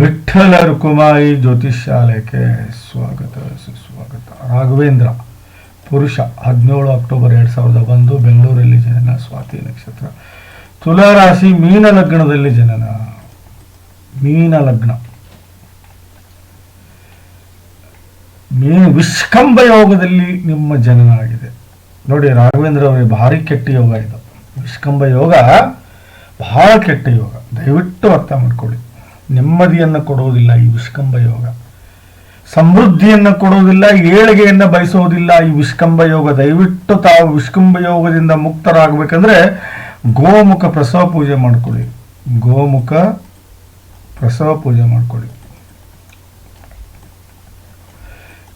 ವಿಠ್ಠಲ ರುಕುಮಾಯಿ ಜ್ಯೋತಿಷ್ಯಾಲಯಕ್ಕೆ ಸ್ವಾಗತ, ಸುಸ್ವಾಗತ. ರಾಘವೇಂದ್ರ, ಪುರುಷ, ಹದಿನೇಳು ಅಕ್ಟೋಬರ್ ಎರಡು ಸಾವಿರದ ಒಂದು, ಬೆಂಗಳೂರಲ್ಲಿ ಜನನ, ಸ್ವಾತಿ ನಕ್ಷತ್ರ. ತುಲಾರಾಶಿ, ಮೀನ ಲಗ್ನದಲ್ಲಿ ಜನನ. ಮೀನ ಲಗ್ನ. ಮೀನು ವಿಷ್ಕಂಭ ಯೋಗದಲ್ಲಿ ನಿಮ್ಮ ಜನನ ಆಗಿದೆ. ನೋಡಿ, ರಾಘವೇಂದ್ರ ಅವರಿಗೆ ಭಾರಿ ಕೆಟ್ಟ ಯೋಗ ಇದು. ವಿಷ್ಕಂಬ ಯೋಗ ಬಹಳ ಕೆಟ್ಟ ಯೋಗ. ದಯವಿಟ್ಟು ಅರ್ಥ ಮಾಡ್ಕೊಳ್ಳಿ. ನೆಮ್ಮದಿಯನ್ನು ಕೊಡುವುದಿಲ್ಲ ಈ ವಿಷ್ಕಂಬ ಯೋಗ. ಸಮೃದ್ಧಿಯನ್ನು ಕೊಡುವುದಿಲ್ಲ ಏಳಿಗೆಯನ್ನು ಬಯಸುವುದಿಲ್ಲ ಈ ವಿಷ್ಕಂಬ ಯೋಗ. ದಯವಿಟ್ಟು ತಾವು ವಿಷ್ಕಂಭ ಯೋಗದಿಂದ ಮುಕ್ತರಾಗಬೇಕಂದ್ರೆ ಗೋಮುಖ ಪ್ರಸವ ಪೂಜೆ ಮಾಡ್ಕೊಳ್ಳಿ. ಗೋಮುಖ ಪ್ರಸವ ಪೂಜೆ ಮಾಡಿಕೊಳ್ಳಿ.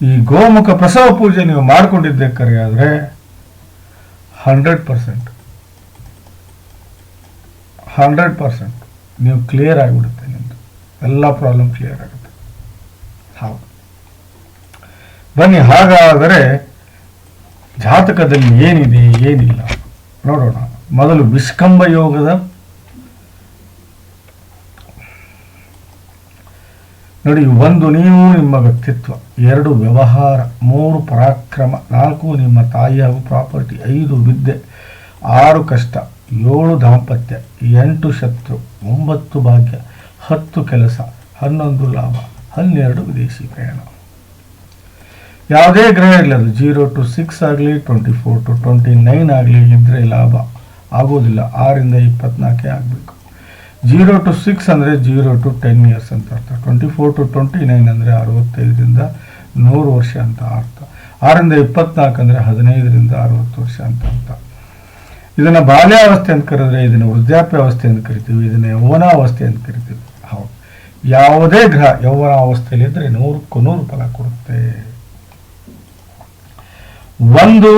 ಈ ಗೋಮುಖ ಪ್ರಸವ ಪೂಜೆ ನೀವು ಮಾಡಿಕೊಂಡಿದ್ದೆ ಕರೆ ಆದರೆ ಹಂಡ್ರೆಡ್ ಪರ್ಸೆಂಟ್. Hundred percent. ನೀವು ಕ್ಲಿಯರ್ ಆಗಿಬಿಡುತ್ತೆ ನಿಮ್ಮದು ಎಲ್ಲ ಪ್ರಾಬ್ಲಮ್ ಕ್ಲಿಯರ್ ಆಗುತ್ತೆ. ಹೌದು. ಬನ್ನಿ, ಹಾಗಾದರೆ ಜಾತಕದಲ್ಲಿ ಏನಿದೆ, ಏನಿಲ್ಲ. ನೋಡೋಣ. ಮೊದಲು ವಿಸ್ಕಂಬ ಯೋಗದ ನೋಡಿ, ಒಂದು ನೀವು ನಿಮ್ಮ ವ್ಯಕ್ತಿತ್ವ, ಎರಡು ವ್ಯವಹಾರ, ಮೂರು ಪರಾಕ್ರಮ, ನಾಲ್ಕು ನಿಮ್ಮ ತಾಯಿ ಹಾಗೂ ಪ್ರಾಪರ್ಟಿ, ಐದು ವಿದ್ಯೆ, ಆರು ಕಷ್ಟ, ಏಳು ದಾಂಪತ್ಯ, ಎಂಟು ಶತ್ರು, ಒಂಬತ್ತು ಭಾಗ್ಯ ಹತ್ತು ಕೆಲಸ, ಹನ್ನೊಂದು ಲಾಭ, ಹನ್ನೆರಡು ವಿದೇಶಿ ಪ್ರಯಾಣ. ಯಾವುದೇ ಗ್ರಹ ಇರಲಿ ಅದು ಜೀರೋ ಟು ಸಿಕ್ಸ್ ಆಗಲಿ, twenty four to twenty nine ಆಗಲಿ ಇದ್ದರೆ ಲಾಭ ಆಗೋದಿಲ್ಲ, ಆರಿಂದ ಇಪ್ಪತ್ನಾಲ್ಕೇ ಆಗಬೇಕು. ಜೀರೋ ಟು ಸಿಕ್ಸ್ ಅಂದರೆ ಜೀರೋ ಟು ಟೆನ್ ಇಯರ್ಸ್ ಅಂತ ಅರ್ಥ. Twenty four to twenty nine ಅಂದರೆ ಅರವತ್ತೈದರಿಂದ ನೂರು ವರ್ಷ ಅಂತ ಅರ್ಥ. ಆರಿಂದ ಇಪ್ಪತ್ನಾಲ್ಕು ಅಂದರೆ ಹದಿನೈದರಿಂದ ಅರವತ್ತು ವರ್ಷ ಅಂತ ಅರ್ಥ. ಇದನ್ನು ಬಾಲ್ಯಾವಸ್ಥೆ ಅಂತ ಕರೆದ್ರೆ ಇದನ್ನು ವೃದ್ಧಾಪ್ಯ ಅವಸ್ಥೆ ಅಂತ ಕರಿತೀವಿ, ಇದನ್ನು ಯೌವನಾವಸ್ಥೆ ಅಂತ ಕರಿತೀವಿ. ಯಾವುದೇ ಗ್ರಹ ಯೌವನಾವಸ್ಥೆಯಲ್ಲಿ ಇದ್ದರೆ ನೂರಕ್ಕೂ ನೂರು ಫಲ ಕೊಡುತ್ತೆ. ಒಂದು,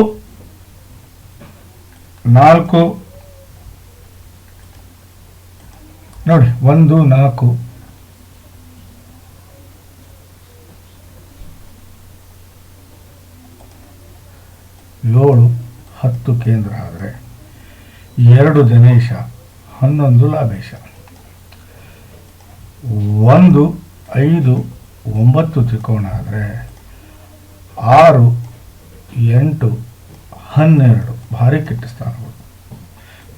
ನಾಲ್ಕು, ನೋಡಿ, ಒಂದು, ನಾಲ್ಕು, ಏಳು, ಹತ್ತು ಕೇಂದ್ರ ಆದರೆ ಎರಡು ದಿನೇಶ ಹನ್ನೊಂದು ಲಾಭೇಶ. ಒಂದು, ಐದು, ಒಂಬತ್ತು ತ್ರಿಕೋಣ ಆದರೆ ಆರು, ಎಂಟು, ಹನ್ನೆರಡು. ಭಾರಿ ಕೆಟ್ಟ ಸ್ಥಾನಗಳು.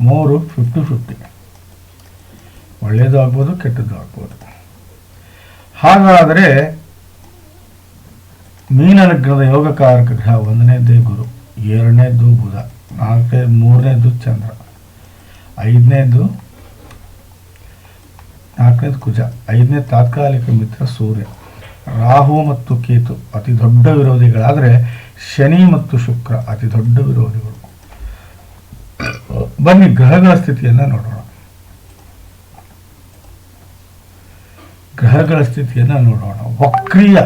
ಮೂರು ಫಿಫ್ಟಿ ಫಿಫ್ಟಿ ಒಳ್ಳೆಯದು ಆಗ್ಬೋದು, ಕೆಟ್ಟದ್ದು ಆಗ್ಬೋದು. ಹಾಗಾದರೆ ಮೀನ ಗ್ರಹದ ಯೋಗಕಾರಕ ಗ್ರಹ ಒಂದನೇದೇ ಗುರು ಎರಡನೇದು ಬುಧ ನಾಲ್ಕನೇ ಮೂರನೇದು ಚಂದ್ರ ಐದನೇದು ನಾಲ್ಕನೇದು ಕುಜ. ಐದನೇ ತಾತ್ಕಾಲಿಕ ಮಿತ್ರ ಸೂರ್ಯ. ರಾಹು ಮತ್ತು ಕೇತು ಅತಿ ದೊಡ್ಡ ವಿರೋಧಿಗಳಾದರೆ ಶನಿ ಮತ್ತು ಶುಕ್ರ ಅತಿ ದೊಡ್ಡ ವಿರೋಧಿಗಳು. ಬನ್ನಿ, ಗ್ರಹಗಳ ಸ್ಥಿತಿಯನ್ನು ನೋಡೋಣ. ಗ್ರಹಗಳ ಸ್ಥಿತಿಯನ್ನು ನೋಡೋಣ. ವಕ್ರಿಯ.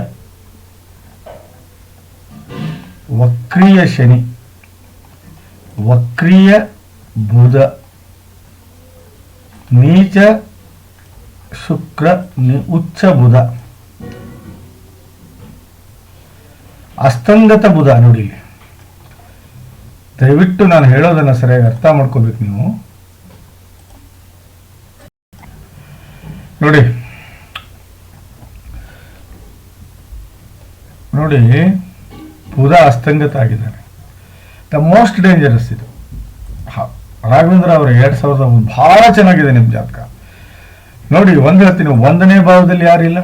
ವಕ್ರಿಯ ಶನಿ. ವಕ್ರಿಯ ಬುಧ. ನೀಚ ಶುಕ್ರ ಉಚ್ಚ ಬುಧ. ಅಸ್ತಂಗತ ಬುಧ ನೋಡಿ ದಯವಿಟ್ಟು ನಾನು ಹೇಳೋದನ್ನ ಸರಿಯಾಗಿ ಅರ್ಥ ಮಾಡ್ಕೋಬೇಕು ನೀವು. ನೋಡಿ. ನೋಡಿ, ಬುಧ ಅಸ್ತಂಗತ ಆಗಿದ್ದಾರೆ. ದ ಮೋಸ್ಟ್ ಡೇಂಜರಸ್ ಇದು. ರಾಘವೇಂದ್ರ ಅವರು ಎರಡು ಸಾವಿರದ ಒಂದು ಭಾಳ ಚೆನ್ನಾಗಿದೆ ನಿಮ್ಮ ಜಾತಕ. ನೋಡಿ, ಒಂದು ಹೇಳ್ತೀನಿ, ಒಂದನೇ ಭಾವದಲ್ಲಿ ಯಾರಿಲ್ಲ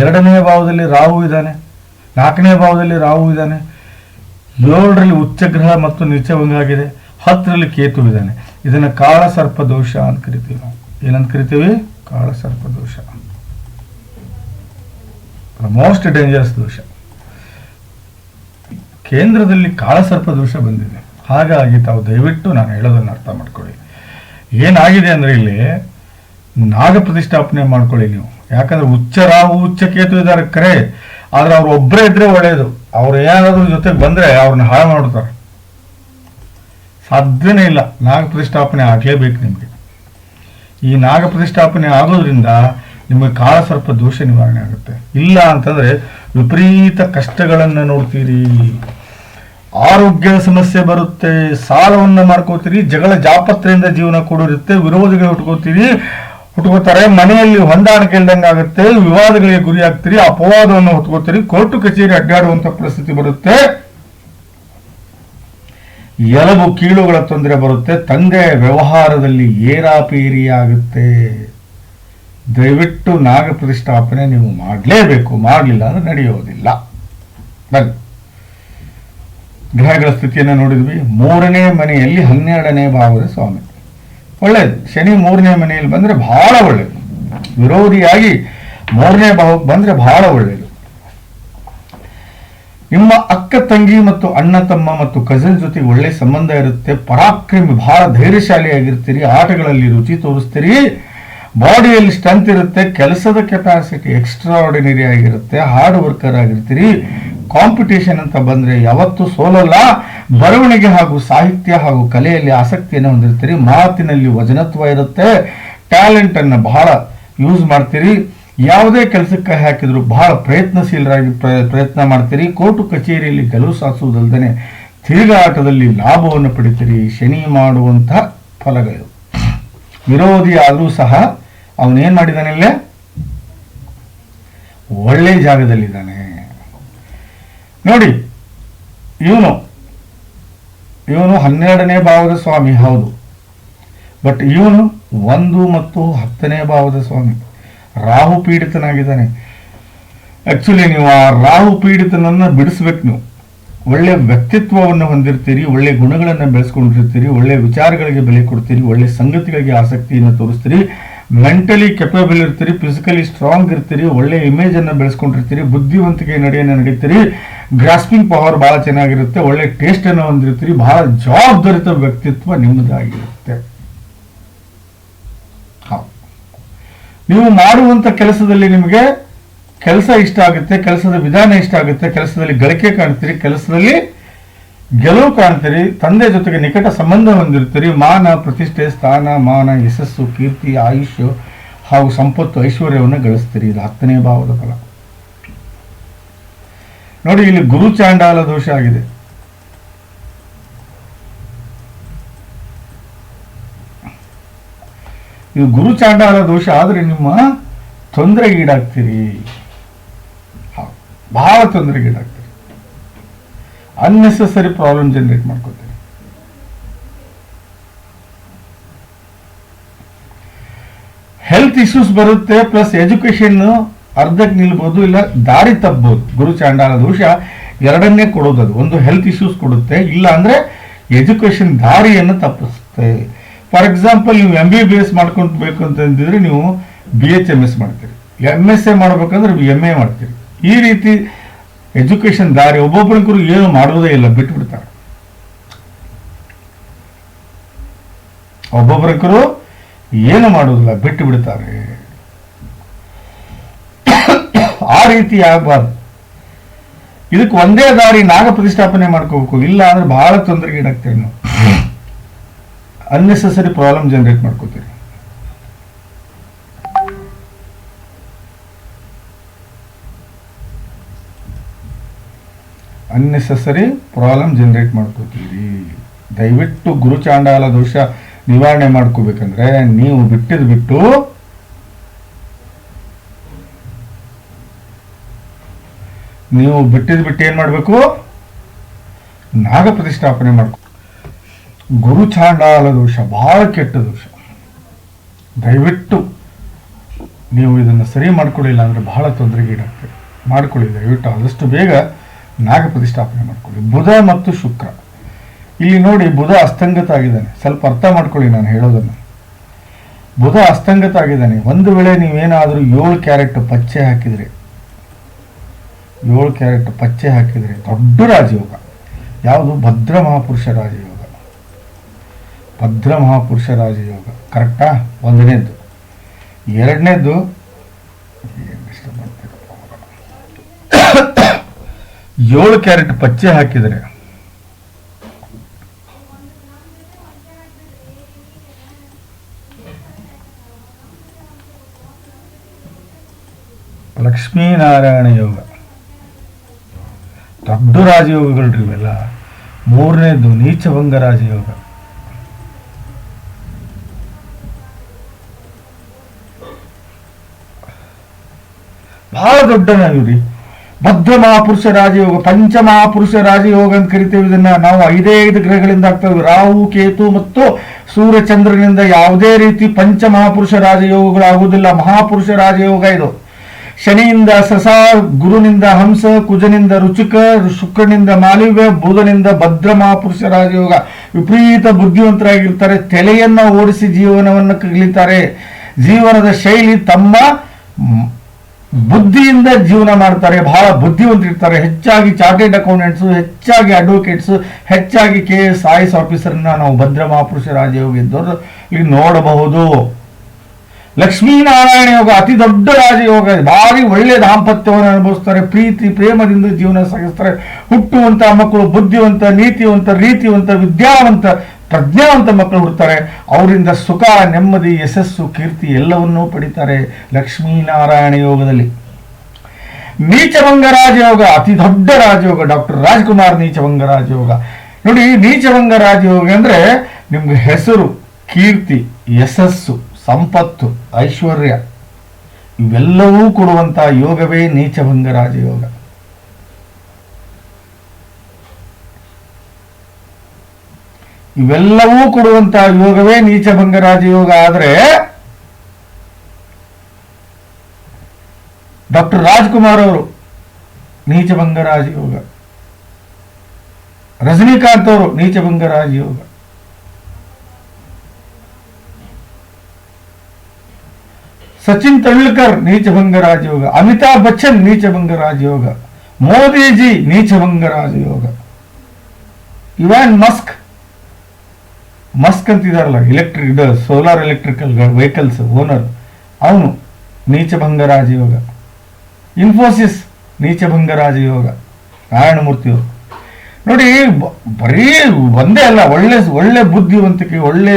ಎರಡನೇ ಭಾವದಲ್ಲಿ ರಾಹು ಇದ್ದಾನೆ, ನಾಲ್ಕನೇ ಭಾವದಲ್ಲಿ ರಾಹು ಇದ್ದಾನೆ. ಏಳರಲ್ಲಿ ಉಚ್ಚಗ್ರಹ ಮತ್ತು ನಿಚ್ಚಭಂಗಾಗಿದೆ ಹತ್ತರಲ್ಲಿ ಕೇತು ಇದ್ದಾನೆ. ಇದನ್ನು ಕಾಳ ಸರ್ಪ ದೋಷ ಅಂತ ಕರಿತೀವಿ ನಾವು. ಏನಂತ ಕರಿತೀವಿ? ಕಾಳ ಸರ್ಪ ದೋಷ. ಮೋಸ್ಟ್ ಡೇಂಜರಸ್ ದೋಷ. ಕೇಂದ್ರದಲ್ಲಿ ಕಾಳಸರ್ಪ ದೋಷ ಬಂದಿದೆ. ಹಾಗಾಗಿ ತಾವು ದಯವಿಟ್ಟು ನಾನು ಹೇಳೋದನ್ನು ಅರ್ಥ ಮಾಡ್ಕೊಳ್ಳಿ. ಏನಾಗಿದೆ ಅಂದರೆ ಇಲ್ಲಿ ನಾಗ ಪ್ರತಿಷ್ಠಾಪನೆ ಮಾಡ್ಕೊಳ್ಳಿ ನೀವು. ಯಾಕಂದ್ರೆ ಉಚ್ಚ ರಾಹು ಉಚ್ಚ ಕೇತು ಇದ್ದಾರೆ ಕರೆ. ಆದ್ರೆ ಅವ್ರು ಒಬ್ಬರೇ ಇದ್ರೆ ಒಳ್ಳೆಯದು ಅವ್ರು ಏನಾದ್ರೂ ಜೊತೆಗೆ ಬಂದ್ರೆ ಅವ್ರನ್ನ ಹಾಳು ಮಾಡ್ತಾರೆ ಸಾಧ್ಯನೇ ಇಲ್ಲ. ನಾಗ ಪ್ರತಿಷ್ಠಾಪನೆ ಆಗಲೇಬೇಕು ನಿಮಗೆ. ಈ ನಾಗ ಪ್ರತಿಷ್ಠಾಪನೆ ಆಗೋದ್ರಿಂದ ನಿಮಗೆ ಸ್ವಲ್ಪ ದೋಷ ನಿವಾರಣೆ ಆಗುತ್ತೆ. ಇಲ್ಲ ಅಂತಂದ್ರೆ ವಿಪರೀತ ಕಷ್ಟಗಳನ್ನು ನೋಡ್ತೀರಿ. ಆರೋಗ್ಯದ ಸಮಸ್ಯೆ ಬರುತ್ತೆ. ಸಾಲವನ್ನು ಮಾಡ್ಕೋತೀರಿ. ಜಗಳ ಜಾಪತ್ರೆಯಿಂದ ಜೀವನ ಕೊಡೋರುತ್ತೆ. ವಿರೋಧಿಗಳು ಇಟ್ಕೋತೀರಿ ಹುಟ್ಕೋತಾರೆ, ಮನೆಯಲ್ಲಿ ಹೊಂದಾಣಿಕೆ ಇಲ್ದಂಗೆ ಆಗುತ್ತೆ, ವಿವಾದಗಳಿಗೆ ಗುರಿ ಆಗ್ತೀರಿ ಅಪವಾದವನ್ನು ಹೊತ್ಕೋತೀರಿ ಕೋರ್ಟು ಕಚೇರಿ ಅಡ್ಡಾಡುವಂತ ಪರಿಸ್ಥಿತಿ ಬರುತ್ತೆ. ಎಲಬು ಕೀಳುಗಳ ತೊಂದರೆ ಬರುತ್ತೆ, ತಂದೆ ವ್ಯವಹಾರದಲ್ಲಿ ಏರಾಪೇರಿ ಆಗುತ್ತೆ ದಯವಿಟ್ಟು ನಾಗ ಪ್ರತಿಷ್ಠಾಪನೆ ನೀವು ಮಾಡಲೇಬೇಕು, ಮಾಡಲಿಲ್ಲ ಅಂದ್ರೆ ನಡೆಯೋದಿಲ್ಲ. ಬನ್ನಿ. ಗ್ರಹಗಳ ಸ್ಥಿತಿಯನ್ನು ನೋಡಿದ್ವಿ, ಮೂರನೇ ಮನೆಯಲ್ಲಿ ಹನ್ನೆರಡನೇ ಭಾವದ ಸ್ವಾಮಿ. ಒಳ್ಳೇದು. ಶನಿ ಮೂರನೇ ಮನೆಯಲ್ಲಿ ಬಂದ್ರೆ ಬಹಳ ಒಳ್ಳೇದು. ವಿರೋಧಿಯಾಗಿ ಮೂರನೇ ಭಾವಕ್ಕೆ ಬಂದ್ರೆ ಬಹಳ ಒಳ್ಳೇದು. ನಿಮ್ಮ ಅಕ್ಕ ತಂಗಿ ಮತ್ತು ಅಣ್ಣ ತಮ್ಮ ಮತ್ತು ಕಸಿನ್ ಜೊತೆ ಒಳ್ಳೆ ಸಂಬಂಧ ಇರುತ್ತೆ. ಪರಾಕ್ರಮಿ ಬಹಳ ಧೈರ್ಯಶಾಲಿಯಾಗಿರ್ತೀರಿ. ಆಟಗಳಲ್ಲಿ ರುಚಿ ತೋರಿಸ್ತೀರಿ. ಬಾಡಿಯಲ್ಲಿ ಸ್ಟ್ರೆಂತ್ ಇರುತ್ತೆ. ಕೆಲಸದ ಕೆಪಾಸಿಟಿ ಎಕ್ಸ್ಟ್ರಾ ಆರ್ಡಿನರಿ ಆಗಿರುತ್ತೆ. ಹಾರ್ಡ್ ವರ್ಕರ್ ಆಗಿರ್ತೀರಿ. ಕಾಂಪಿಟೇಷನ್ ಅಂತ ಬಂದ್ರೆ ಯಾವತ್ತೂ ಸೋಲಲ್ಲ. ಬರವಣಿಗೆ ಹಾಗೂ ಸಾಹಿತ್ಯ ಹಾಗೂ ಕಲೆಯಲ್ಲಿ ಆಸಕ್ತಿಯನ್ನು ಹೊಂದಿರ್ತೀರಿ. ಮಾತಿನಲ್ಲಿ ವಜನತ್ವ ಇರುತ್ತೆ. ಟ್ಯಾಲೆಂಟ್ ಅನ್ನು ಬಹಳ ಯೂಸ್ ಮಾಡ್ತೀರಿ. ಯಾವುದೇ ಕೆಲಸಕ್ಕೆ ಹಾಕಿದ್ರು ಬಹಳ ಪ್ರಯತ್ನಶೀಲರಾಗಿ ಪ್ರ- ಪ್ರಯತ್ನ ಮಾಡ್ತೀರಿ. ಕೋರ್ಟು ಕಚೇರಿಯಲ್ಲಿ ಗೆಲುವು ಸಾಧಿಸುವುದಲ್ಲದೆ ತಿರುಗಾಟದಲ್ಲಿ ಲಾಭವನ್ನು ಪಡಿತೀರಿ. ಶನಿ ಮಾಡುವಂತಹ ಫಲಗಳು. ವಿರೋಧಿ ಆದರೂ ಸಹ ಅವನೇನ್ ಮಾಡಿದಾನಿಲ್ಲೇ ಒಳ್ಳೆ ಜಾಗದಲ್ಲಿದ್ದಾನೆ. ನೋಡಿ, ಇವನು ಇವನು ಹನ್ನೆರಡನೇ ಭಾವದ ಸ್ವಾಮಿ, ಹೌದು. ಬಟ್ ಇವನು ಒಂದು ಮತ್ತು ಹತ್ತನೇ ಭಾವದ ಸ್ವಾಮಿ. ರಾಹು ಪೀಡಿತನಾಗಿದ್ದಾನೆ. ಆಕ್ಚುಲಿ ನೀವು ಆ ರಾಹು ಪೀಡಿತನನ್ನ ಬಿಡಿಸ್ಬೇಕು ನೀವು. ಒಳ್ಳೆ ವ್ಯಕ್ತಿತ್ವವನ್ನು ಹೊಂದಿರ್ತೀರಿ, ಒಳ್ಳೆ ಗುಣಗಳನ್ನು ಬೆಳೆಸ್ಕೊಂಡಿರ್ತೀರಿ, ಒಳ್ಳೆ ವಿಚಾರಗಳಿಗೆ ಬೆಲೆ ಕೊಡ್ತೀರಿ, ಒಳ್ಳೆ ಸಂಗತಿಗಳಿಗೆ ಆಸಕ್ತಿಯನ್ನು ತೋರಿಸ್ತೀರಿ. ಮೆಂಟಲಿ ಕೆಪೇಬಲ್ ಇರ್ತೀರಿ ಫಿಸಿಕಲಿ ಸ್ಟ್ರಾಂಗ್ ಇರ್ತೀರಿ, ಒಳ್ಳೆ ಇಮೇಜ್ ಅನ್ನ ಬೆಳೆಸ್ಕೊಂಡಿರ್ತೀರಿ, ಬುದ್ಧಿವಂತಿಕೆ ನಡೆಯನ್ನು ನಡೀತೀರಿ ಗ್ರಾಸ್ಪಿಂಗ್ ಪವರ್ ಬಹಳ ಚೆನ್ನಾಗಿರುತ್ತೆ, ಒಳ್ಳೆ ಟೇಸ್ಟ್ ಅನ್ನು ಹೊಂದಿರ್ತೀರಿ ಬಹಳ ಜವಾಬ್ದಾರಿತ ವ್ಯಕ್ತಿತ್ವ ನಿಮ್ಮದಾಗಿರುತ್ತೆ. ನೀವು ಮಾಡುವಂತ ಕೆಲಸದಲ್ಲಿ ನಿಮಗೆ ಕೆಲಸ ಇಷ್ಟ ಆಗುತ್ತೆ, ಕೆಲಸದ ವಿಧಾನ ಇಷ್ಟ ಆಗುತ್ತೆ, ಕೆಲಸದಲ್ಲಿ ಗಳಿಕೆ ಕಾಣ್ತೀರಿ, ಕೆಲಸದಲ್ಲಿ ಗೆಲುವು ಕಾಣ್ತೀರಿ, ತಂದೆ ಜೊತೆಗೆ ನಿಕಟ ಸಂಬಂಧ ಹೊಂದಿರ್ತೀರಿ, ಮಾನ, ಪ್ರತಿಷ್ಠೆ, ಸ್ಥಾನ, ಮಾನ, ಯಶಸ್ಸು, ಕೀರ್ತಿ, ಆಯುಷ್ಯ ಹಾಗೂ ಸಂಪತ್ತು, ಐಶ್ವರ್ಯವನ್ನು ಗಳಿಸ್ತೀರಿ. ಇದು ಹತ್ತನೇ ಭಾವದ ಫಲ. ನೋಡಿ, ಇಲ್ಲಿ ಗುರು ಚಾಂಡಾಲ ದೋಷ ಆಗಿದೆ. ಇದು ಗುರು ಚಾಂಡಾಲ ದೋಷ ಆದ್ರೆ ನಿಮ್ಮ ತೊಂದರೆಗೀಡಾಗ್ತೀರಿ. ಬಹಳ ತೊಂದರೆಗೀಡಾಗ್ತೀರಿ. ಅನ್ನೆಸೆಸರಿ ಪ್ರಾಬ್ಲಮ್ ಜನರೇಟ್ ಮಾಡ್ಕೋತೀರಿ ಹೆಲ್ತ್ ಇಶ್ಯೂಸ್ ಬರುತ್ತೆ ಪ್ಲಸ್ ಎಜುಕೇಶನ್ ಅರ್ಧಕ್ಕೆ ನಿಲ್ಬೋದು, ಇಲ್ಲ ದಾರಿ ತಪ್ಪಬಹುದು ಗುರು ಚಾಂಡಾಲ ದೋಷ ಎರಡನ್ನೇ ಕೊಡೋದು ಅದು. ಒಂದು ಹೆಲ್ತ್ ಇಶ್ಯೂಸ್ ಕೊಡುತ್ತೆ, ಇಲ್ಲ ಅಂದ್ರೆ ಎಜುಕೇಶನ್ ದಾರಿಯನ್ನು ತಪ್ಪಿಸುತ್ತೆ. ಫಾರ್ ಎಕ್ಸಾಂಪಲ್ ನೀವು ಎಂ ಬಿ ಬಿ ಎಸ್ ಮಾಡ್ಕೊಳ್ಬೇಕು ಅಂತಂದಿದ್ರೆ ನೀವು ಬಿ ಎಚ್ ಎಂ ಎಸ್ ಮಾಡ್ತೀರಿ. ಎಂ ಎಸ್ ಎ ಮಾಡ್ಬೇಕಂದ್ರೆ ಎಂ ಎ ಮಾಡ್ತೀರಿ. ಈ ರೀತಿ ಎಜುಕೇಶನ್ ದಾರಿ ಒಬ್ಬೊಬ್ಬರಿಗೂ ಏನು ಮಾಡೋದೇ ಇಲ್ಲ, ಬಿಟ್ಬಿಡ್ತಾರೆ. ಒಬ್ಬೊಬ್ಬರಿಗೂ ಏನು ಮಾಡೋದಿಲ್ಲ ಬಿಟ್ಟು ಬಿಡ್ತಾರೆ ಆ ರೀತಿ ಆಗಬಾರ್ದು. ಇದಕ್ಕೆ ಒಂದೇ ದಾರಿ ನಾಗ ಪ್ರತಿಷ್ಠಾಪನೆ ಮಾಡ್ಕೋಬೇಕು, ಇಲ್ಲ ಅಂದ್ರೆ ಬಹಳ ತೊಂದರೆಗೀಡಾಗ್ತೇವೆ ನಾವು. ಅನ್ನೆಸೆಸರಿ ಪ್ರಾಬ್ಲಮ್ ಜನರೇಟ್ ಮಾಡ್ಕೋತೀರಿ ಅನ್ನೆಸೆಸರಿ ಪ್ರಾಬ್ಲಮ್ ಜನರೇಟ್ ಮಾಡ್ಕೋತೀರಿ. ದಯವಿಟ್ಟು ಗುರುಚಾಂಡಾಲ ದೋಷ ನಿವಾರಣೆ ಮಾಡ್ಕೋಬೇಕಂದ್ರೆ ನೀವು ಬಿಟ್ಟಿದ್ ಬಿಟ್ಟು ನೀವು ಬಿಟ್ಟಿದ್ ಬಿಟ್ಟು ಏನ್ ಮಾಡಬೇಕು? ನಾಗ ಪ್ರತಿಷ್ಠಾಪನೆ ಮಾಡ್ಕೊ ಗುರು ಚಾಂಡಾಲ ದೋಷ ಬಹಳ ಕೆಟ್ಟ ದೋಷ. ದಯವಿಟ್ಟು ನೀವು ಇದನ್ನು ಸರಿ ಮಾಡ್ಕೊಳ್ಳಿಲ್ಲ ಅಂದ್ರೆ ಬಹಳ ತೊಂದರೆಗೀಡಾಗ್ತದೆ. ಮಾಡ್ಕೊಳ್ಳಿ, ದಯವಿಟ್ಟು ಆದಷ್ಟು ಬೇಗ ನಾಗ ಪ್ರತಿಷ್ಠಾಪನೆ ಮಾಡ್ಕೊಳ್ಳಿ. ಬುಧ ಮತ್ತು ಶುಕ್ರ. ಇಲ್ಲಿ ನೋಡಿ ಬುಧ ಅಸ್ತಂಗತ ಆಗಿದ್ದಾನೆ. ಸ್ವಲ್ಪ ಅರ್ಥ ಮಾಡ್ಕೊಳ್ಳಿ ನಾನು ಹೇಳೋದನ್ನು. ಬುಧ ಅಸ್ತಂಗತ ಆಗಿದ್ದಾನೆ. ಒಂದು ವೇಳೆ ನೀವೇನಾದರೂ ಏಳು ಕ್ಯಾರೆಟ್ ಪಚ್ಚೆ ಹಾಕಿದರೆ, ಏಳು ಕ್ಯಾರೆಟ್ ಪಚ್ಚೆ ಹಾಕಿದ್ರೆ ದೊಡ್ಡ ರಾಜಯೋಗ. ಯಾವುದು? ಭದ್ರ ಮಹಾಪುರುಷ ರಾಜಯೋಗ. ಭದ್ರ ಮಹಾಪುರುಷ ರಾಜಯೋಗ. ಕರೆಕ್ಟಾ? ಒಂದನೇದ್ದು. ಎರಡನೇದ್ದು ಏಳು ಕ್ಯಾರೆಟ್ ಪಚ್ಚೆ ಹಾಕಿದರೆ ಲಕ್ಷ್ಮೀನಾರಾಯಣ ಯೋಗ. ದೊಡ್ಡ ರಾಜಯೋಗಗಳ್ರಿ ಇವೆಲ್ಲ. ಮೂರನೇದು ನೀಚಭಂಗ ರಾಜಯೋಗ. ಬಹಳ ದೊಡ್ಡ ಭದ್ರ ಮಹಾಪುರುಷ ರಾಜಯೋಗ, ಪಂಚ ಮಹಾಪುರುಷ ರಾಜಯೋಗ ಅಂತ ಕರಿತೇವೆ. ಇದನ್ನ ನಾವು ಐದೇ ಐದು ಗ್ರಹಗಳಿಂದ ಆಗ್ತವೆ ರಾಹು, ಕೇತು ಮತ್ತು ಸೂರ್ಯ ಚಂದ್ರನಿಂದ ಯಾವುದೇ ರೀತಿ ಪಂಚ ಮಹಾಪುರುಷ ರಾಜಯೋಗಗಳು ಆಗುವುದಿಲ್ಲ ಮಹಾಪುರುಷ ರಾಜಯೋಗ ಇದು. ಶನಿಯಿಂದ ಸಸ, ಗುರುನಿಂದ ಹಂಸ, ಕುಜನಿಂದ ರುಚಿಕ, ಶುಕ್ರನಿಂದ ಮಾಲಿವ್ಯ, ಬುಧನಿಂದ ಭದ್ರ ಮಹಾಪುರುಷ ರಾಜಯೋಗ. ವಿಪರೀತ ಬುದ್ಧಿವಂತರಾಗಿರ್ತಾರೆ. ತಲೆಯನ್ನ ಓಡಿಸಿ ಜೀವನವನ್ನು ಕಲಿತಾರೆ. ಜೀವನದ ಶೈಲಿ ತಮ್ಮ ಬುದ್ಧಿಯಿಂದ ಜೀವನ ಮಾಡ್ತಾರೆ, ಬಹಳ ಬುದ್ಧಿವಂತರಿರ್ತಾರೆ ಹೆಚ್ಚಾಗಿ ಚಾರ್ಟೆಡ್ ಅಕೌಂಟೆಂಟ್ಸ್ ಹೆಚ್ಚಾಗಿ ಅಡ್ವೊಕೇಟ್ಸ್ ಹೆಚ್ಚಾಗಿ ಕೆ ಎಸ್ ಐ ಎಸ್ ಆಫೀಸರ್ನ ನಾವು ಭದ್ರ ಮಹಾಪುರುಷ ರಾಜಯೋಗ ಇದ್ದವರು ಇಲ್ಲಿ ನೋಡಬಹುದು. ಲಕ್ಷ್ಮೀನಾರಾಯಣ ಯೋಗ ಅತಿ ದೊಡ್ಡ ರಾಜಯೋಗ. ಭಾರಿ ಒಳ್ಳೆ ದಾಂಪತ್ಯವನ್ನು ಅನುಭವಿಸ್ತಾರೆ. ಪ್ರೀತಿ, ಪ್ರೇಮದಿಂದ ಜೀವನ ಸಾಗಿಸ್ತಾರೆ. ಹುಟ್ಟುವಂತ ಮಕ್ಕಳು ಬುದ್ಧಿವಂತ, ನೀತಿವಂತ, ರೀತಿವಂತ, ವಿದ್ಯಾವಂತ ಪ್ರಜ್ಞಾವಂತ ಮಕ್ಕಳು ಹುಡ್ತಾರೆ. ಅವರಿಂದ ಸುಖ ನೆಮ್ಮದಿ, ಯಶಸ್ಸು, ಕೀರ್ತಿ ಎಲ್ಲವನ್ನೂ ಪಡಿತಾರೆ ಲಕ್ಷ್ಮೀನಾರಾಯಣ ಯೋಗದಲ್ಲಿ. ನೀಚಭಂಗ ರಾಜಯೋಗ, ಅತಿ ದೊಡ್ಡ ರಾಜಯೋಗ, ಡಾಕ್ಟರ್ ರಾಜ್ಕುಮಾರ್ ನೀಚಭಂಗ ರಾಜಯೋಗ. ನೋಡಿ, ನೀಚಭಂಗ ರಾಜಯೋಗ ಅಂದ್ರೆ ನಿಮ್ಗೆ ಹೆಸರು, ಕೀರ್ತಿ, ಯಶಸ್ಸು, ಸಂಪತ್ತು, ಐಶ್ವರ್ಯ. ಇವೆಲ್ಲವೂ ಕೊಡುವಂತ ಯೋಗವೇ ನೀಚಭಂಗ ರಾಜಯೋಗ. ಇವೆಲ್ಲವೂ ಕೊಡುವಂತ ಯೋಗವೇ ನೀಚಭಂಗ ಯೋಗ ಆದರೆ ಡಾಕ್ಟರ್ ರಾಜ್ಕುಮಾರ್ ಅವರು ನೀಚಭಂಗ ಯೋಗ ರಜನಿಕಾಂತ್ ಅವರು ನೀಚಭಂಗ ಯೋಗ ಸಚಿನ್ ತೆಂಡೂಲ್ಕರ್ ನೀಚಭಂಗ ಯೋಗ ಅಮಿತಾಬ್ ಬಚ್ಚನ್ ನೀಚಭಂಗ ರಾಜಯೋಗ, ಮೋದಿಜಿ ನೀಚಭಂಗ ಯೋಗ Elon Musk Musk ಅಂತಿದಾರಲ್ಲ electric solar electrical vehicles owner ಅವನು ನೀಚಭಂಗ ರಾಜಯೋಗ ಇನ್ಫೋಸಿಸ್ ನೀಚಭಂಗ ರಾಜಯೋಗ ನಾರಾಯಣಮೂರ್ತಿಯವರು ನೋಡಿ ಬರೀ ಒಂದೇ ಅಲ್ಲ, ಒಳ್ಳೆ ಒಳ್ಳೆ ಬುದ್ಧಿವಂತಿಕೆ, ಒಳ್ಳೆ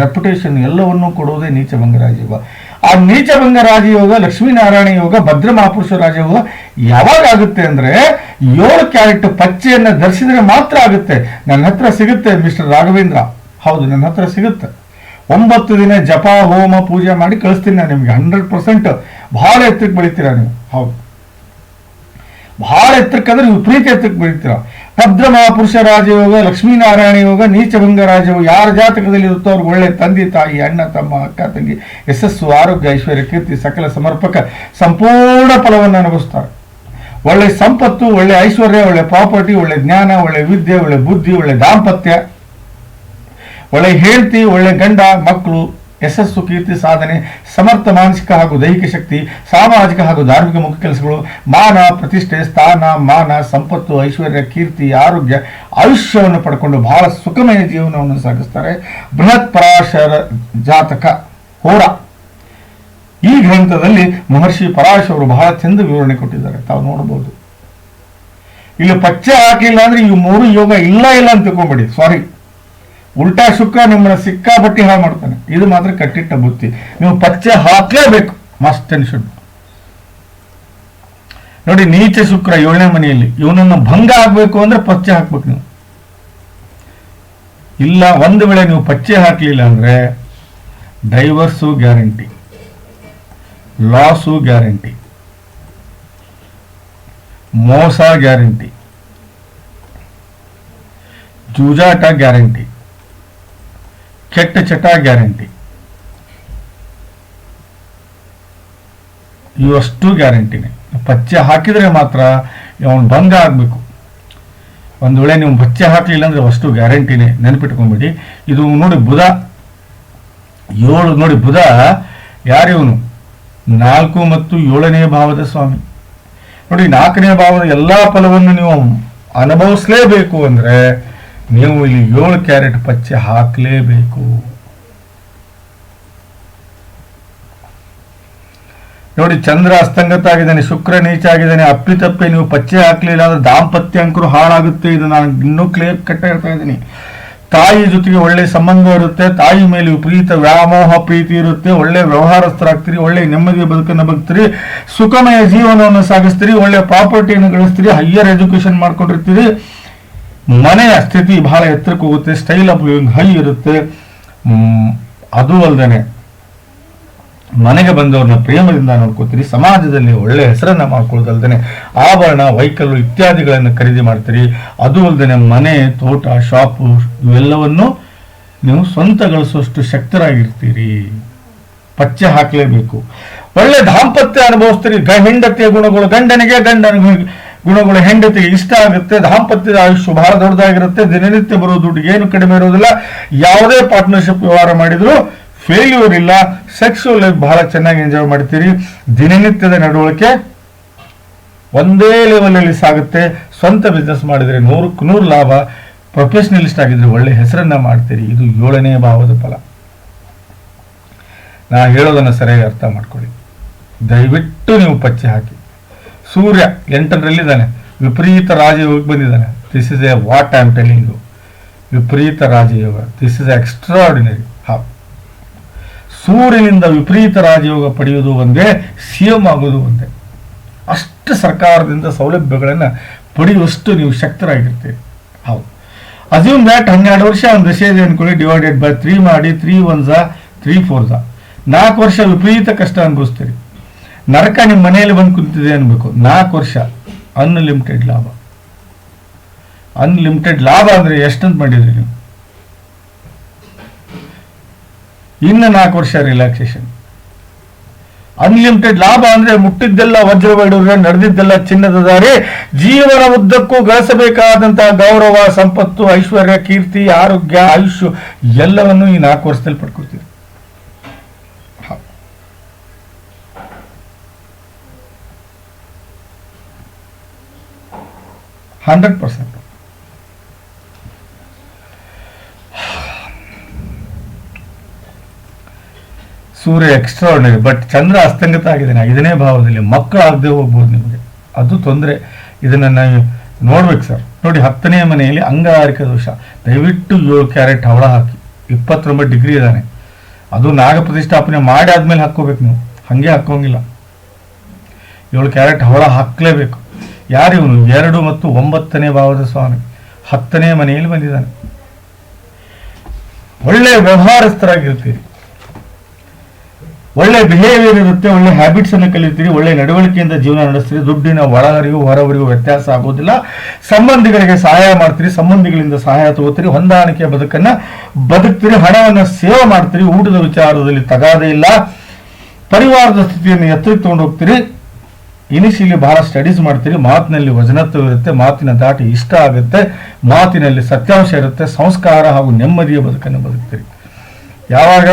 ರೆಪ್ಯುಟೇಷನ್ ಎಲ್ಲವನ್ನೂ ಕೊಡುವುದೇ ನೀಚಭಂಗ ರಾಜಯೋಗ ಆ ನೀಚಭಂಗ ರಾಜಯೋಗ ಲಕ್ಷ್ಮೀನಾರಾಯಣ ಯೋಗ ಭದ್ರ ಮಹಾಪುರುಷ ರಾಜಯೋಗ ಯಾವಾಗ ಆಗುತ್ತೆ ಅಂದ್ರೆ ಏಳು ಕ್ಯಾರೆಟ್ ಪಚ್ಚೆಯನ್ನು ಧರಿಸಿದ್ರೆ ಮಾತ್ರ ಆಗುತ್ತೆ. ನನ್ನ ಹತ್ರ ಸಿಗುತ್ತೆ ಮಿಸ್ಟರ್ ರಾಘವೇಂದ್ರ. ಹೌದು ನನ್ನ ಹತ್ರ ಸಿಗುತ್ತೆ. ಒಂಬತ್ತು ದಿನ ಜಪ, ಹೋಮ, ಪೂಜೆ ಮಾಡಿ ಕಳಿಸ್ತೀನಿ ನಾನು ನಿಮ್ಗೆ. ಹಂಡ್ರೆಡ್ ಪರ್ಸೆಂಟ್ ಬಹಳ ಎತ್ತರಕ್ಕೆ ಬೆಳಿತೀರಾ ನೀವು. ಹೌದು. ಬಹಳ ಎತ್ತರಕ್ಕಂದ್ರೆ ವಿಪರೀತ ಎತ್ತರಕ್ಕೆ ಬೆಳಿತೀರ. ಭದ್ರ ಮಹಾಪುರುಷ ರಾಜಯೋಗ, ಲಕ್ಷ್ಮೀನಾರಾಯಣ ಯೋಗ, ನೀಚಭಂಗ ರಾಜಯೋಗ, ಯಾರ ಜಾತಕದಲ್ಲಿ ಇರುತ್ತೋ ಅವ್ರಿಗೆ ಒಳ್ಳೆ ತಂದೆ, ತಾಯಿ, ಅಣ್ಣ, ತಮ್ಮ, ಅಕ್ಕ, ತಂಗಿ, ಯಶಸ್ಸು, ಆರೋಗ್ಯ, ಐಶ್ವರ್ಯ, ಕೀರ್ತಿ, ಸಕಲ ಸಮರ್ಪಕ, ಸಂಪೂರ್ಣ ಫಲವನ್ನು ಅನುಭವಿಸ್ತಾರೆ. ಒಳ್ಳೆ ಸಂಪತ್ತು, ಒಳ್ಳೆ ಐಶ್ವರ್ಯ, ಒಳ್ಳೆ ಪ್ರಾಪರ್ಟಿ, ಒಳ್ಳೆ ಜ್ಞಾನ, ಒಳ್ಳೆ ವಿದ್ಯೆ, ಒಳ್ಳೆ ಬುದ್ಧಿ, ಒಳ್ಳೆ ದಾಂಪತ್ಯ ಒಳ್ಳೆ ಹೇಳ್ತಿ, ಒಳ್ಳೆ ಗಂಡ, ಮಕ್ಕಳು, ಯಶಸ್ಸು, ಕೀರ್ತಿ, ಸಾಧನೆ, ಸಮರ್ಥ, ಮಾನಸಿಕ ಹಾಗೂ ದೈಹಿಕ ಶಕ್ತಿ, ಸಾಮಾಜಿಕ ಹಾಗೂ ಧಾರ್ಮಿಕ ಮುಖ್ಯ ಕೆಲಸಗಳು, ಮಾನ, ಪ್ರತಿಷ್ಠೆ, ಸ್ಥಾನ, ಮಾನ, ಸಂಪತ್ತು, ಐಶ್ವರ್ಯ, ಕೀರ್ತಿ, ಆರೋಗ್ಯ, ಆಯುಷ್ಯವನ್ನು ಪಡ್ಕೊಂಡು ಬಹಳ ಸುಖಮಯ ಜೀವನವನ್ನು ಸಾಗಿಸ್ತಾರೆ. ಬೃಹತ್ ಪರಾಶರ ಜಾತಕ ಹೋರ. ಈ ಗ್ರಂಥದಲ್ಲಿ ಮಹರ್ಷಿ ಪರಾಶ್ ಅವರು ಬಹಳ ಚೆಂದ ವಿವರಣೆ ಕೊಟ್ಟಿದ್ದಾರೆ. ತಾವು ನೋಡಬಹುದು. ಇಲ್ಲಿ ಪಚ್ಚೆ ಹಾಕಿಲ್ಲ ಅಂದ್ರೆ ಈ ಮೂರು ಯೋಗ ಇಲ್ಲ ಇಲ್ಲ ಅಂತ ತಿಳ್ಕೊಂಬಿಡಿ ಸಾರಿ ಉಲ್ಟಾ ಶುಕ್ರ ನಮ್ಮನ್ನ ಸಿಕ್ಕಾಪಟ್ಟಿ ಹಾಳು ಮಾಡ್ತಾನೆ. ಇದು ಮಾತ್ರ ಕಟ್ಟಿಟ್ಟ ಬುತ್ತಿ ನೀವು ಪಚ್ಚೆ ಹಾಕ್ಲೇಬೇಕು. ಮಸ್ಟ್ ಅಂಡ್ ಶುಡ್ ನೋಡಿ, ನೀಚ ಶುಕ್ರ ಏಳನೇ ಮನೆಯಲ್ಲಿ. ಇವನನ್ನು ಭಂಗ ಆಗ್ಬೇಕು ಅಂದ್ರೆ ಪಚ್ಚೆ ಹಾಕ್ಬೇಕು ನೀವು. ಇಲ್ಲ, ಒಂದು ವೇಳೆ ನೀವು ಪಚ್ಚೆ ಹಾಕ್ಲಿಲ್ಲ ಅಂದ್ರೆ ಡೈವರ್ಸು ಗ್ಯಾರಂಟಿ ಲಾಸು ಗ್ಯಾರಂಟಿ ಮೋಸ ಗ್ಯಾರಂಟಿ ಜೂಜಾಟ ಗ್ಯಾರಂಟಿ ಕೆಟ್ಟ ಚಟ ಗ್ಯಾರಂಟಿ. ಇವಷ್ಟು ಗ್ಯಾರಂಟಿನೇ. ಪಚ್ಚೆ ಹಾಕಿದ್ರೆ ಮಾತ್ರ ಅವನು ಭಂಗ ಆಗಬೇಕು. ಒಂದು ವೇಳೆ ನೀವು ಪಚ್ಚೆ ಹಾಕಲಿಲ್ಲ ಅಂದ್ರೆ ಅಷ್ಟು ಗ್ಯಾರಂಟಿನೇ. ನೆನಪಿಟ್ಕೊಂಬಿಡಿ. ಇದು ನೋಡಿ ಬುಧ. ಏಳು ನೋಡಿ ಬುಧ. ಯಾರಿವನು ನಾಲ್ಕು ಮತ್ತು ಏಳನೇ ಭಾವದ ಸ್ವಾಮಿ. ನೋಡಿ ನಾಲ್ಕನೇ ಭಾವದ ಎಲ್ಲಾ ಫಲವನ್ನು ನೀವು ಅನುಭವಿಸಲೇಬೇಕು ಅಂದ್ರೆ ನೀವು ಇಲ್ಲಿ ಏಳು ಕ್ಯಾರೆಟ್ ಪಚ್ಚೆ ಹಾಕಲೇಬೇಕು. ನೋಡಿ, ಚಂದ್ರ ಅಸ್ತಂಗತ ಆಗಿದ್ದಾನೆ, ಶುಕ್ರ ನೀಚ ಆಗಿದ್ದಾನೆ ಅಪ್ಪಿತಪ್ಪೆ ನೀವು ಪಚ್ಚೆ ಹಾಕ್ಲಿಲ್ಲ ಅಂದ್ರೆ ದಾಂಪತ್ಯ ಅಂಕರು ಹಾಳಾಗುತ್ತೆ. ಇದು ನಾನು ಇನ್ನೂ ಕ್ಲೇಪ್ ಕಟ್ಟ ಹೇಳ್ತಾ ಇದ್ದೀನಿ. ತಾಯಿ ಜೊತೆಗೆ ಒಳ್ಳೆ ಸಂಬಂಧ ಇರುತ್ತೆ, ತಾಯಿ ಮೇಲೆ ವಿಪರೀತ ವ್ಯಾಮೋಹ ಪ್ರೀತಿ ಇರುತ್ತೆ, ಒಳ್ಳೆ ವ್ಯವಹಾರಸ್ಥರಾಗ್ತೀರಿ, ಒಳ್ಳೆ ನೆಮ್ಮದಿಯ ಬದುಕನ್ನು ಬಗ್ತೀರಿ ಸುಖಮಯ ಜೀವನವನ್ನು ಸಾಗಿಸ್ತೀರಿ, ಒಳ್ಳೆ ಪ್ರಾಪರ್ಟಿಯನ್ನು ಗಳಿಸ್ತೀರಿ ಹೈಯರ್ ಎಜುಕೇಶನ್ ಮಾಡ್ಕೊಂಡಿರ್ತೀರಿ. ಮನೆಯ ಸ್ಥಿತಿ ಬಹಳ ಎತ್ತರಕ್ಕೆ ಹೋಗುತ್ತೆ ಸ್ಟೈಲ್ ಆಫ್ ಲಿವಿಂಗ್ ಹೈ ಇರುತ್ತೆ. ಅದು ಅಲ್ಲದೆ ಮನೆಗೆ ಬಂದವ್ರನ್ನ ಪ್ರೇಮದಿಂದ ನೋಡ್ಕೋತೀರಿ, ಸಮಾಜದಲ್ಲಿ ಒಳ್ಳೆ ಹೆಸರನ್ನ ಮಾಡ್ಕೊಳ್ಳೋದಲ್ದೇನೆ ಆಭರಣ ವೈಕಲ್ಲು ಇತ್ಯಾದಿಗಳನ್ನು ಖರೀದಿ ಮಾಡ್ತೀರಿ. ಅದು ಅಲ್ಲದೆ ಮನೆ, ತೋಟ ಶಾಪು ಇವೆಲ್ಲವನ್ನು ನೀವು ಸ್ವಂತ ಗಳಿಸುವಷ್ಟು ಶಕ್ತರಾಗಿರ್ತೀರಿ. ಪಚ್ಚೆ ಹಾಕಲೇಬೇಕು. ಒಳ್ಳೆ ದಾಂಪತ್ಯ ಅನುಭವಿಸ್ತೀರಿ ಹೆಂಡತಿಯ ಗುಣಗಳು, ಗಂಡನಿಗೆ ಗಂಡನ ಗು- ಗುಣಗಳು ಹೆಂಡತಿಗೆ ಇಷ್ಟ ಆಗುತ್ತೆ, ದಾಂಪತ್ಯದ ಆಯುಷ್ಯ ಬಹಳ ದೊಡ್ಡದಾಗಿರುತ್ತೆ, ದಿನನಿತ್ಯ ಬರೋ ದುಡ್ಡು ಏನು ಕಡಿಮೆ ಇರೋದಿಲ್ಲ. ಯಾವುದೇ ಪಾರ್ಟ್ನರ್ಶಿಪ್ ವ್ಯವಹಾರ ಮಾಡಿದ್ರು ಫೇಲ್ಯೂರ್ ಇಲ್ಲ ಸೆಕ್ಸುವಲ್ ಲೈಫ್ ಬಹಳ ಚೆನ್ನಾಗಿ ಎಂಜಾಯ್ ಮಾಡ್ತೀರಿ. ದಿನನಿತ್ಯದ ನಡವಳಿಕೆ ಒಂದೇ ಲೆವೆಲಲ್ಲಿ ಸಾಗುತ್ತೆ. ಸ್ವಂತ ಬಿಸ್ನೆಸ್ ಮಾಡಿದರೆ ನೂರಕ್ಕೆ ನೂರು ಲಾಭ ಪ್ರೊಫೆಷನಲಿಸ್ಟ್ ಆಗಿದ್ರೆ ಒಳ್ಳೆ ಹೆಸರನ್ನ ಮಾಡ್ತೀರಿ. ಇದು ಏಳನೇ ಭಾವದ ಫಲ. ನಾ ಹೇಳೋದನ್ನು ಸರಿಯಾಗಿ ಅರ್ಥ ಮಾಡ್ಕೊಳ್ಳಿ. ದಯವಿಟ್ಟು ನೀವು ಪಚ್ಚೆ ಹಾಕಿ. ಸೂರ್ಯ ಎಂಟರಲ್ಲಿದ್ದಾನೆ. ವಿಪರೀತ ರಾಜಯೋಗಕ್ಕೆ ಬಂದಿದ್ದಾನೆ. This is a what I am telling you ವಿಪರೀತ ರಾಜಯೋಗ. ದಿಸ್ ಇಸ್ ಎಕ್ಸ್ಟ್ರಾರ್ಡಿನರಿ ಹಾ. ಸೂರ್ಯನಿಂದ ವಿಪರೀತ ರಾಜಯೋಗ ಪಡೆಯುವುದು ಒಂದೇ ಸಿ ಎಂ ಆಗೋದು ಒಂದೇ. ಅಷ್ಟು ಸರ್ಕಾರದಿಂದ ಸೌಲಭ್ಯಗಳನ್ನು ಪಡೆಯುವಷ್ಟು ನೀವು ಶಕ್ತರಾಗಿರ್ತೀರಿ. ಹೌದು ಅಸ್ಯೂಮ್ ದ್ಯಾಟ್ ಹನ್ನೆರಡು ವರ್ಷ ಒಂದು ಮೆಸೇಜ್ ಅಂದ್ಕೊಳ್ಳಿ ಡಿವೈಡೆಡ್ ಬೈ ತ್ರೀ ಮಾಡಿ ತ್ರೀ ಒನ್ ಝಾ ತ್ರೀ ಫೋರ್ ಝಾ ನಾಲ್ಕು ವರ್ಷ ವಿಪರೀತ ಕಷ್ಟ ಅನುಭವಿಸ್ತೀರಿ. ನರಕ ನಿಮ್ಮ ಮನೆಯಲ್ಲಿ ಬಂದು ಕುಂತಿದೆ ಅನ್ಬೇಕು. ನಾಲ್ಕು ವರ್ಷ. ಅನ್ಲಿಮಿಟೆಡ್ ಲಾಭ. ಅನ್ಲಿಮಿಟೆಡ್ ಲಾಭ ಅಂದ್ರೆ ಎಷ್ಟಂತ ಮಾಡಿದ್ರಿ ನೀವು? ಇನ್ನು ನಾಲ್ಕು ವರ್ಷ ರಿಲ್ಯಾಕ್ಸೇಷನ್ ಅನ್ಲಿಮಿಟೆಡ್ ಲಾಭ ಅಂದ್ರೆ ಮುಟ್ಟಿದ್ದೆಲ್ಲ ವಜ್ರವೈಡೂರ್ಯ ನಡೆದಿದ್ದೆಲ್ಲ ಚಿನ್ನದ ದಾರಿ, ಜೀವನ ಉದ್ದಕ್ಕೂ ಗಳಿಸಬೇಕಾದಂತಹ ಗೌರವ, ಸಂಪತ್ತು, ಐಶ್ವರ್ಯ, ಕೀರ್ತಿ, ಆರೋಗ್ಯ, ಆಯುಷ್ಯ ಎಲ್ಲವನ್ನು ಈ ನಾಲ್ಕು ವರ್ಷದಲ್ಲಿ ಪಡ್ಕೊಳ್ತೀರಿ. Hundred percent. Surya extraordinary but ಚಂದ್ರ ಅಸ್ತಂಗತ ಆಗಿದ್ದಾನೆ ಐದನೇ ಭಾವದಲ್ಲಿ ಮಕ್ಕಳಾಗದೆ ಹೋಗ್ಬೋದು ನಿಮಗೆ. ಅದು ತೊಂದರೆ. ಇದನ್ನು ನಾವು ನೋಡ್ಬೇಕು ಸರ್. ನೋಡಿ, ಹತ್ತನೇ ಮನೆಯಲ್ಲಿ ಅಂಗಾರಿಕ ದೋಷ. ದಯವಿಟ್ಟು ಏಳು ಕ್ಯಾರೆಟ್ ಹವಳ ಹಾಕಿ. ಇಪ್ಪತ್ತೊಂಬತ್ತು ಡಿಗ್ರಿ ಇದ್ದಾನೆ. ಅದು ನಾಗ ಪ್ರತಿಷ್ಠಾಪನೆ ಮಾಡಿ ಆದ್ಮೇಲೆ ಹಾಕ್ಕೋಬೇಕು ನೀವು. ಹಾಗೆ ಹಾಕೋಂಗಿಲ್ಲ. ಏಳು ಕ್ಯಾರೆಟ್ ಹವಳ ಹಾಕ್ಲೇಬೇಕು. ಯಾರು ಇವನು ಎರಡು ಮತ್ತು ಒಂಬತ್ತನೇ ಭಾವದ ಸ್ವಾಮಿ, ಹತ್ತನೇ ಮನೆಯಲ್ಲಿ ಬಂದಿದ್ದಾನೆ. ಒಳ್ಳೆ ವ್ಯವಹಾರಸ್ಥರಾಗಿರ್ತೀರಿ. ಒಳ್ಳೆ ಬಿಹೇವಿಯರ್ ಇರುತ್ತೆ, ಒಳ್ಳೆ ಹ್ಯಾಬಿಟ್ಸ್ ಅನ್ನು ಕಲಿತೀರಿ, ಒಳ್ಳೆ ನಡವಳಿಕೆಯಿಂದ ಜೀವನ ನಡೆಸ್ತೀರಿ, ದುಡ್ಡಿನ ಒಳಗರಿಗೂ ಹೊರವರಿಗೂ ವ್ಯತ್ಯಾಸ ಆಗೋದಿಲ್ಲ. ಸಂಬಂಧಿಗಳಿಗೆ ಸಹಾಯ ಮಾಡ್ತೀರಿ, ಸಂಬಂಧಿಗಳಿಂದ ಸಹಾಯ ತಗೋತೀರಿ, ಹೊಂದಾಣಿಕೆಯ ಬದುಕನ್ನ ಬದುಕ್ತೀರಿ, ಹಣವನ್ನು ಸೇವೆ ಮಾಡ್ತೀರಿ, ಊಟದ ವಿಚಾರದಲ್ಲಿ ತಗಾದೆ ಇಲ್ಲ. ಪರಿವಾರದ ಸ್ಥಿತಿಯನ್ನು ಎತ್ತರಕ್ಕೆ ತಗೊಂಡು ಹೋಗ್ತೀರಿ. ಇನಿಷಿಯಲಿ ಬಹಳ ಸ್ಟಡೀಸ್ ಮಾಡ್ತೀರಿ, ಮಾತಿನಲ್ಲಿ ವಜನತ್ವ ಇರುತ್ತೆ, ಮಾತಿನ ದಾಟಿ ಇಷ್ಟ ಆಗುತ್ತೆ, ಮಾತಿನಲ್ಲಿ ಸತ್ಯಾಂಶ ಇರುತ್ತೆ, ಸಂಸ್ಕಾರ ಹಾಗೂ ನೆಮ್ಮದಿಯ ಬದುಕನ್ನು ಬದುಕ್ತೀರಿ. ಯಾವಾಗ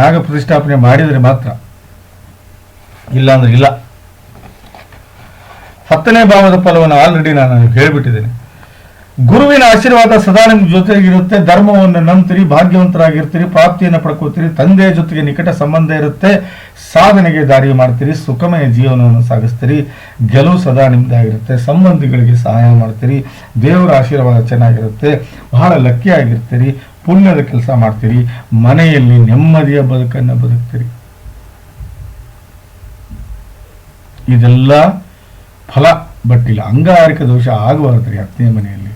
ನಾಗ ಪ್ರತಿಷ್ಠಾಪನೆ ಮಾಡಿದರೆ ಮಾತ್ರ ಇಲ್ಲ ಅಂದ್ರೆ ಇಲ್ಲ. ಹತ್ತನೇ ಭಾವದ ಫಲವನ್ನು ಆಲ್ರೆಡಿ ನಾನು ಹೇಳಿಬಿಟ್ಟಿದ್ದೇನೆ. ಗುರುವಿನ ಆಶೀರ್ವಾದ ಸದಾ ನಿಮ್ಮ ಜೊತೆಗಿರುತ್ತೆ, ಧರ್ಮವನ್ನು ನಂಬ್ತೀರಿ, ಭಾಗ್ಯವಂತರಾಗಿರ್ತೀರಿ, ಪ್ರಾಪ್ತಿಯನ್ನು ಪಡ್ಕೋತೀರಿ ತಂದೆಯ ಜೊತೆಗೆ ನಿಕಟ ಸಂಬಂಧ ಇರುತ್ತೆ, ಸಾಧನೆಗೆ ದಾರಿ ಮಾಡ್ತೀರಿ, ಸುಖಮಯ ಜೀವನವನ್ನು ಸಾಗಿಸ್ತೀರಿ, ಗೆಲುವು ಸದಾ ನಿಮ್ದಾಗಿರುತ್ತೆ, ಸಂಬಂಧಿಗಳಿಗೆ ಸಹಾಯ ಮಾಡ್ತೀರಿ, ದೇವರ ಆಶೀರ್ವಾದ ಚೆನ್ನಾಗಿರುತ್ತೆ, ಬಹಳ ಲಕ್ಕಿ ಆಗಿರ್ತೀರಿ ಪುಣ್ಯದ ಕೆಲಸ ಮಾಡ್ತೀರಿ, ಮನೆಯಲ್ಲಿ ನೆಮ್ಮದಿಯ ಬದುಕನ್ನು ಬದುಕ್ತೀರಿ. ಇದೆಲ್ಲ ಫಲ, ಬಟ್ ಇಲ್ಲ ಅಂಗಾರಿಕ ದೋಷ ಆಗಬಾರ್ದು ರೀ, ಹತ್ತನೇ ಮನೆಯಲ್ಲಿ.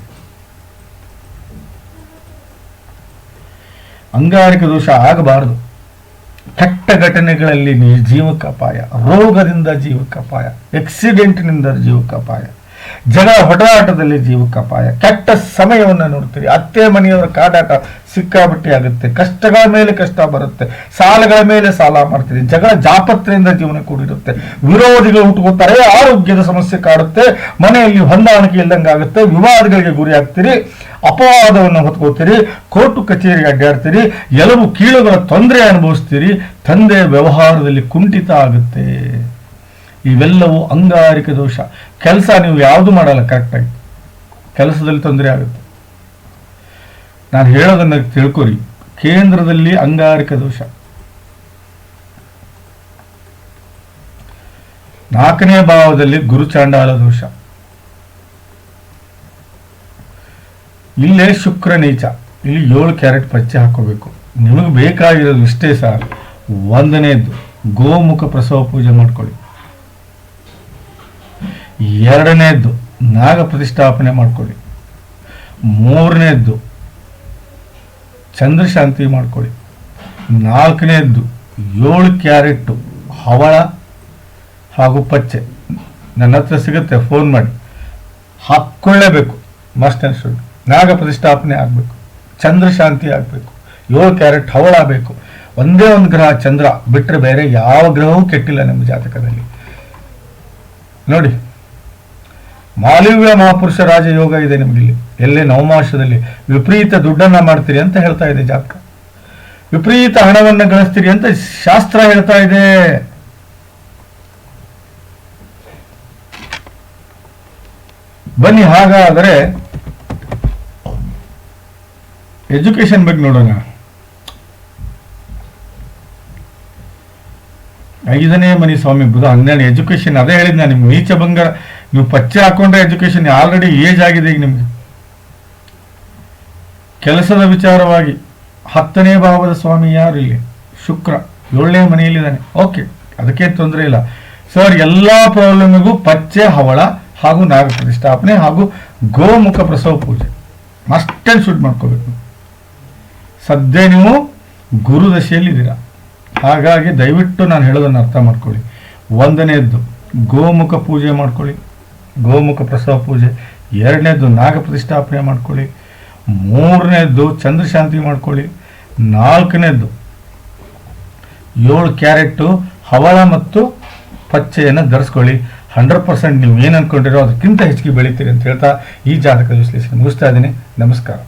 ಅಂಗಾರಿಕ ದೋಷ ಆಗಬಾರದು. ಕೆಟ್ಟ ಘಟನೆಗಳಲ್ಲಿ ಜೀವಕ್ಕೆ ಅಪಾಯ ರೋಗದಿಂದ ಜೀವಕ್ಕೆ ಅಪಾಯ ಆಕ್ಸಿಡೆಂಟ್ನಿಂದ ಜೀವಕ್ಕೆ ಅಪಾಯ. ಜಗಳ ಹೊಡೆದಾಟದಲ್ಲಿ ಜೀವಕ್ಕೆ ಅಪಾಯ ಕೆಟ್ಟ ಸಮಯವನ್ನು ನೋಡ್ತೀರಿ. ಅತ್ತೆ ಮನೆಯವರ ಕಾಡಾಟ ಸಿಕ್ಕಾಬಟ್ಟಿ ಆಗುತ್ತೆ. ಕಷ್ಟಗಳ ಮೇಲೆ ಕಷ್ಟ ಬರುತ್ತೆ. ಸಾಲಗಳ ಮೇಲೆ ಸಾಲ ಮಾಡ್ತೀರಿ. ಜಗಳ ಜಾಪತ್ರೆಯಿಂದ ಜೀವನ ಕೂಡಿರುತ್ತೆ. ವಿರೋಧಿಗಳು ಹುಟ್ಟುಕೊಳ್ತಾರೆ. ಆರೋಗ್ಯದ ಸಮಸ್ಯೆ ಕಾಡುತ್ತೆ. ಮನೆಯಲ್ಲಿ ಹೊಂದಾಣಿಕೆ ಇಲ್ದಂಗೆ ಆಗುತ್ತೆ. ವಿವಾದಗಳಿಗೆ ಗುರಿ ಆಗ್ತೀರಿ. ಅಪವಾದವನ್ನು ಹೊತ್ಕೋತೀರಿ ಕೋರ್ಟು ಕಚೇರಿಗೆ ಅಡ್ಡಾಡ್ತೀರಿ. ಎಲುಬು ಕೀಳುಗಳ ತೊಂದರೆ ಅನುಭವಿಸ್ತೀರಿ. ತಂದೆ ವ್ಯವಹಾರದಲ್ಲಿ ಕುಂಠಿತ ಆಗುತ್ತೆ. ಇವೆಲ್ಲವೂ ಅಂಗಾರಿಕ ದೋಷ. ಕೆಲಸ ನೀವು ಯಾವುದು ಮಾಡಲ್ಲ ಕರೆಕ್ಟಾಗಿ ಕೆಲಸದಲ್ಲಿ ತೊಂದರೆ ಆಗುತ್ತೆ. ನಾನು ಹೇಳೋದನ್ನ ತಿಳ್ಕೊರಿ. ಕೇಂದ್ರದಲ್ಲಿ ಅಂಗಾರಿಕ ದೋಷ. ನಾಲ್ಕನೇ ಭಾವದಲ್ಲಿ ಗುರುಚಾಂಡಾಲ ದೋಷ. ಇಲ್ಲೇ ಶುಕ್ರ ನೀಚ. ಇಲ್ಲಿ ಏಳು ಕ್ಯಾರೆಟ್ ಪಚ್ಚೆ ಹಾಕೋಬೇಕು ನಿಮಗೆ ಬೇಕಾಗಿರೋದು ಇಷ್ಟೇ ಸರ್ ಒಂದನೇದ್ದು ಗೋಮುಖ ಪ್ರಸವ ಪೂಜೆ ಮಾಡ್ಕೊಳ್ಳಿ. ಎರಡನೇದ್ದು ನಾಗ ಪ್ರತಿಷ್ಠಾಪನೆ ಮಾಡ್ಕೊಳ್ಳಿ. ಮೂರನೇದ್ದು ಚಂದ್ರಶಾಂತಿ ಮಾಡ್ಕೊಳ್ಳಿ. ನಾಲ್ಕನೇದ್ದು ಏಳು ಕ್ಯಾರೆಟ್ಟು ಹವಳ ಹಾಗೂ ಪಚ್ಚೆ. ನನ್ನ ಹತ್ರ ಸಿಗುತ್ತೆ, ಫೋನ್ ಮಾಡಿ. ಹಾಕ್ಕೊಳ್ಳೇಬೇಕು. ಮಸ್ಟ್ ಆ್ಯಂಡ್ ನಾಗ ಪ್ರತಿಷ್ಠಾಪನೆ ಆಗಬೇಕು. ಚಂದ್ರಶಾಂತಿ ಆಗಬೇಕು. ಏಳು ಕ್ಯಾರೆಟ್ ಹವಳ ಬೇಕು. ಒಂದೇ ಒಂದು ಗ್ರಹ ಚಂದ್ರ ಬಿಟ್ಟರೆ ಬೇರೆ ಯಾವ ಗ್ರಹವೂ ಕೆಟ್ಟಿಲ್ಲ ನಮ್ಮ ಜಾತಕದಲ್ಲಿ. ನೋಡಿ. ಮಾಲಿವ್ಯ ಮಹಾಪುರುಷ ರಾಜಯೋಗ ಇದೆ ನಿಮಗಿಲ್ಲಿ. ಎಲ್ಲೇ ನವಮಾಸದಲ್ಲಿ ವಿಪರೀತ ದುಡ್ಡನ್ನ ಮಾಡ್ತೀರಿ ಅಂತ ಹೇಳ್ತಾ ಇದೆ ಜಾತಕ ವಿಪರೀತ ಹಣವನ್ನು ಗಳಿಸ್ತೀರಿ ಅಂತ ಶಾಸ್ತ್ರ ಹೇಳ್ತಾ ಇದೆ. ಬನ್ನಿ ಹಾಗಾದರೆ ಎಜುಕೇಶನ್ ಬಗ್ಗೆ ನೋಡೋಣ. ಐದನೇ ಮನಿ ಸ್ವಾಮಿ ಬುಧ ಹನ್ನೆರಡು ಎಜುಕೇಶನ್ ಅದೇ ಹೇಳಿದ್ ನಾನು ನಿಮ್ಗೆ. ನೀಚ ಬಂಗಾರ ನೀವು ಪಚ್ಚೆ ಹಾಕೊಂಡ್ರೆ ಎಜುಕೇಶನ್ ಆಲ್ರೆಡಿ ಏಜ್ ಆಗಿದೆ ಈಗ ನಿಮ್ಗೆ. ಕೆಲಸದ ವಿಚಾರವಾಗಿ ಹತ್ತನೇ ಭಾವದ ಸ್ವಾಮಿ ಯಾರು ಇಲ್ಲಿ? ಶುಕ್ರ. ಏಳನೇ ಮನೆಯಲ್ಲಿದ್ದಾನೆ. ಓಕೆ ಅದಕ್ಕೆ ತೊಂದರೆ ಇಲ್ಲ. ಸರ್ ಎಲ್ಲ ಪ್ರಾಬ್ಲಮ್ಗೂ ಪಚ್ಚೆ ಹವಳ ಹಾಗೂ ನಾಗ ಪ್ರತಿಷ್ಠಾಪನೆ ಹಾಗೂ ಗೋಮುಖ ಪ್ರಸವ ಪೂಜೆ. ಶೂಟ್ ಶುಡ್ ಮಾಡ್ಕೋಬೇಕು ಸದ್ಯ ನೀವು ಗುರು ದಶೆಯಲ್ಲಿದ್ದೀರಾ. ಹಾಗಾಗಿ ದಯವಿಟ್ಟು ನಾನು ಹೇಳೋದನ್ನು ಅರ್ಥ ಮಾಡ್ಕೊಳ್ಳಿ. ಒಂದನೇದ್ದು ಗೋಮುಖ ಪೂಜೆ ಮಾಡ್ಕೊಳ್ಳಿ. ಗೋಮುಖ ಪ್ರಸವ ಪೂಜೆ, ಎರಡನೇದು ನಾಗ ಪ್ರತಿಷ್ಠಾಪನೆ ಮಾಡ್ಕೊಳ್ಳಿ ಮೂರನೇದ್ದು ಚಂದ್ರಶಾಂತಿ ಮಾಡ್ಕೊಳ್ಳಿ ನಾಲ್ಕನೇದ್ದು ಏಳು ಕ್ಯಾರೆಟ್ಟು ಹವಳ ಮತ್ತು ಪಚ್ಚೆಯನ್ನು ಧರಿಸ್ಕೊಳ್ಳಿ. ಹಂಡ್ರೆಡ್ ಪರ್ಸೆಂಟ್ ನೀವು ಏನು ಅನ್ಕೊಂಡಿರೋ ಅದಕ್ಕಿಂತ ಹೆಚ್ಚಿಗೆ ಬೆಳಿತೀರಿ ಅಂತ ಹೇಳ್ತಾ ಈ ಜಾತಕ ವಿಶ್ಲೇಷಣೆ ಮುಗಿಸ್ತಾ ಇದ್ದೀನಿ. ನಮಸ್ಕಾರ.